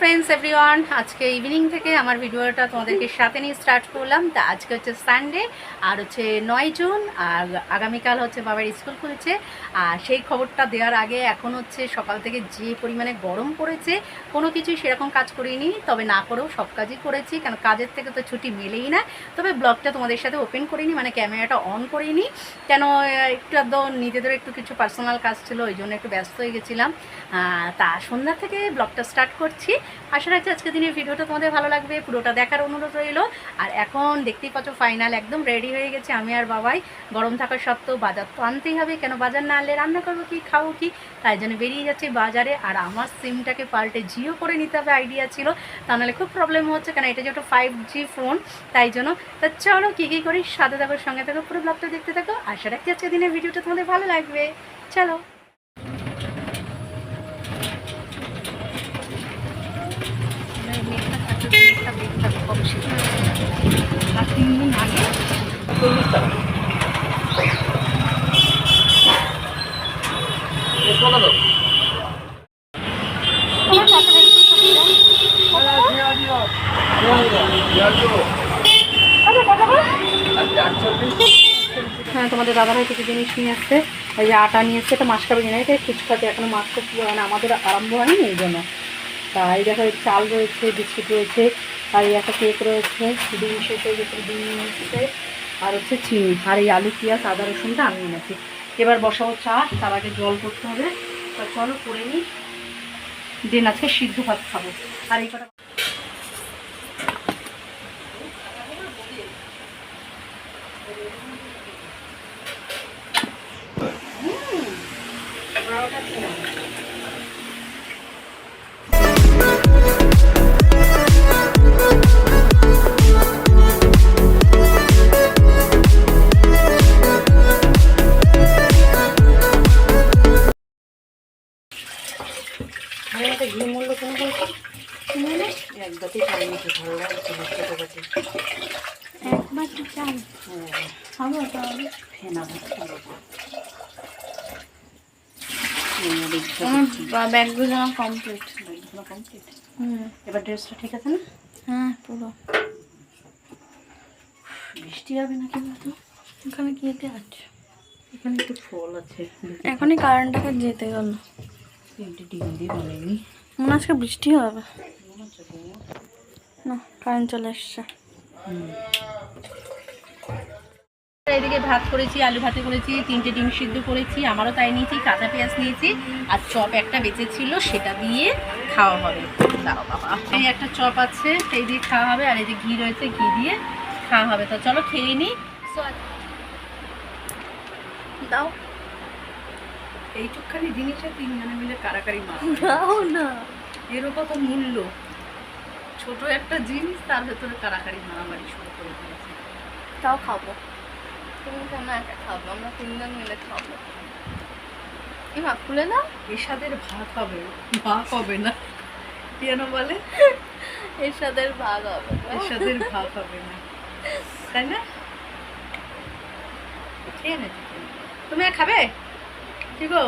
Friends everyone আজকে evening থেকে আমার ভিডিওটা তোমাদেরকে সাথে নিয়ে স্টার্ট করলাম। তা আজকে হচ্ছে সানডে আর হচ্ছে নয় জুন, আর আগামীকাল হচ্ছে বাবার স্কুল খুলছে। আর সেই খবরটা দেওয়ার আগে এখন হচ্ছে সকাল থেকে যে পরিমাণে গরম পড়েছে, কোনো কিছুই সেরকম কাজ করিনি। তবে না করেও সব কাজই করেছি কারণ কাজের থেকে তো ছুটি মেলেই না। তবে ব্লগটা তোমাদের সাথে ওপেন করিনি মানে ক্যামেরাটা অন করিনি। কেন, একটু একদম নিজেদের একটু কিছু পার্সোনাল কাজ ছিল, ওই জন্য একটু ব্যস্ত হয়ে গেছিলাম। তা সন্ধ্যা থেকে ব্লগটা স্টার্ট করছি। আশা রাখছি আজকে দিনের ভিডিওটা তোমাদের ভালো লাগবে, পুরোটা দেখার অনুরোধ রইল। আর এখন দেখতেই পাচ্ছ ফাইনাল একদম রেডি হয়ে গেছে আমি আর বাবাই। গরম থাকা সত্ত্বেও বাজার তো আনতেই হবে, কেন বাজার না আনলে রান্না করব কি, খাব কি? তাই জন্য বেরিয়ে যাচ্ছে বাজারে, আর আমার সিমটাকে পাল্টে জিও করে নিতে হবে আইডিয়া ছিল। তা নাহলে খুব প্রবলেম হচ্ছে কারণ এটা যেটা ফাইভ জি ফোন তাই জন্য। তা চলো কী কী করি, সাথে থাকো, সঙ্গে থাকো, পুরো ব্লগটা দেখতে থাকো। আশা রাখছি আজকে দিনের ভিডিওটা তোমাদের ভালো লাগবে। চলো। আর তিন দিন আগে চল্লিশ টাকা তোমার টাকা রাখতে হ্যাঁ তোমাদের দাদাভাই কিছু জিনিস নিয়ে আসছে। ওই যে আটা নিয়ে এসছে, এটা মাসকাবে কিনে? এটা ফুচকাতে এখনও মাস্ক মানে আমাদের আরম্ভ হয়নি এই জন্য। তা এই দেখো চাল রয়েছে, বিস্কুট রয়েছে। আর এই একটা কেক রয়েছে, ডিম শেষ হয়ে গেছে ডিম এসছে, আর হচ্ছে চিনি, আর এই আলু, পেঁয়াজ, আদা, রসুনটা আমি এনেছি। এবার বসাবো চা, তার আগে জল করতে হবে। তা চলো করে নিই। দিন আজকে সিদ্ধ ভাত খাব। আর এই কটা একটা ঘি মূল্য কোনো বলছো একবারই খাইনি তো ভালো লাগছে খেতে একবার তো চাই খাব তাহলে? ফেনা আমার ব্যাগগুলো আমার কমপ্লিট কমপ্লিট হুম। এবার ড্রেসটা ঠিক আছে না? হ্যাঁ পুরো। বৃষ্টি হবে নাকি বলতো এখানে কি আছে। এখানে একটু ফল আছে। এখনই কারেন্টটাকে যেতে গেল ডিম দিয়ে মনে আজকে বৃষ্টি হবে। না কারেন্ট চলে এসছে এদিকে ভাত করেছি আলু ভাতে করেছি তিনটে ডিম সিদ্ধ করেছি আমারও তাই নিয়েছি কাঁচা পেঁয়াজ নিয়েছি আর চপ একটা বেঁচে ছিল সেটা দিয়ে খাওয়া হবে। দাও বাবা। এই একটা চপ আছে সেই দিয়ে খাওয়া হবে আর এই যে ঘি রয়েছে ঘি দিয়ে খাওয়া হবে। তো চলো খেয়ে নিই দাও। এইটুকখানি জিনিসে তিনজনে মিলে কারাকারি মার না এরও কত মূল্য? ছোট একটা জিনিস তার ভেতরে কারাকারি মারামারি শুরু করে দিয়েছে। তাও খাব। তুমি কেন একা খাব? আমরা তিনজন মিলে খাব। খুলে দাও। এসাদের ভাত হবে ভাগ হবে না। কেন বলে? এরশাদের ভাগ হবে এসাদের ভাগ হবে না। তাই না? খেয়ে নে তুমি খাবে? কি গো?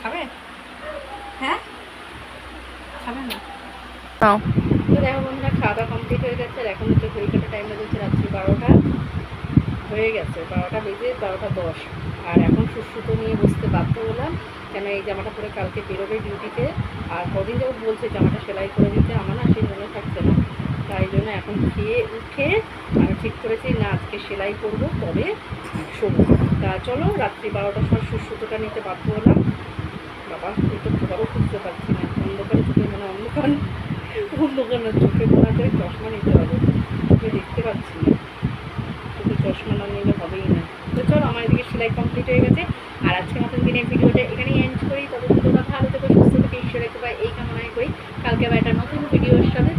খাবে? হ্যাঁ? খাবে না? তো দেখো বন্ধুরা খাওয়া দাওয়া কমপ্লিট হয়ে গেছে আর এখন হচ্ছে ঘড়ি কাটা টাইম লেগেছে রাত্রি বারোটা। হয়ে গেছে বারোটা বেজে বারোটা দশ। আর এখন সুস্থতো নিয়ে বসতে বাধ্য হলাম কেন এই জামাটা পরে কালকে বেরোবে ডিউটিতে আর কদিন যাবত বলছে জামাটা সেলাই করে দিতে আমার না সেই মনে থাকছে না। তাই জন্য এখন খেয়ে উঠে আমি ঠিক করেছি না আজকে সেলাই করব তবে শোবো। তা চলো, রাত্রি বারোটার সময় সুস্থতোটা নিতে বাধ্য হলাম। বাবা তুই তো খুঁজতে পারছি না। অন্ধকারে চোখে মানে অন্ধকার অন্ধকার না চোখে মনে করে চশমা নিতে হবে। চোখে দেখতে পাচ্ছি না। চোখে চশমা না নিলে হবেই না। তো চলো, আমার এদিকে সেলাই কমপ্লিট হয়ে গেছে। আর আজকে মতন দিনের ভিডিওটা এখানেই এন্ড করি। তবে তোমরা ভালো থেকো, সুস্থ থেকে, ঈশ্বরের কৃপায় এই কামনায় করি। কালকে আবার একটা নতুন ভিডিওর সাথে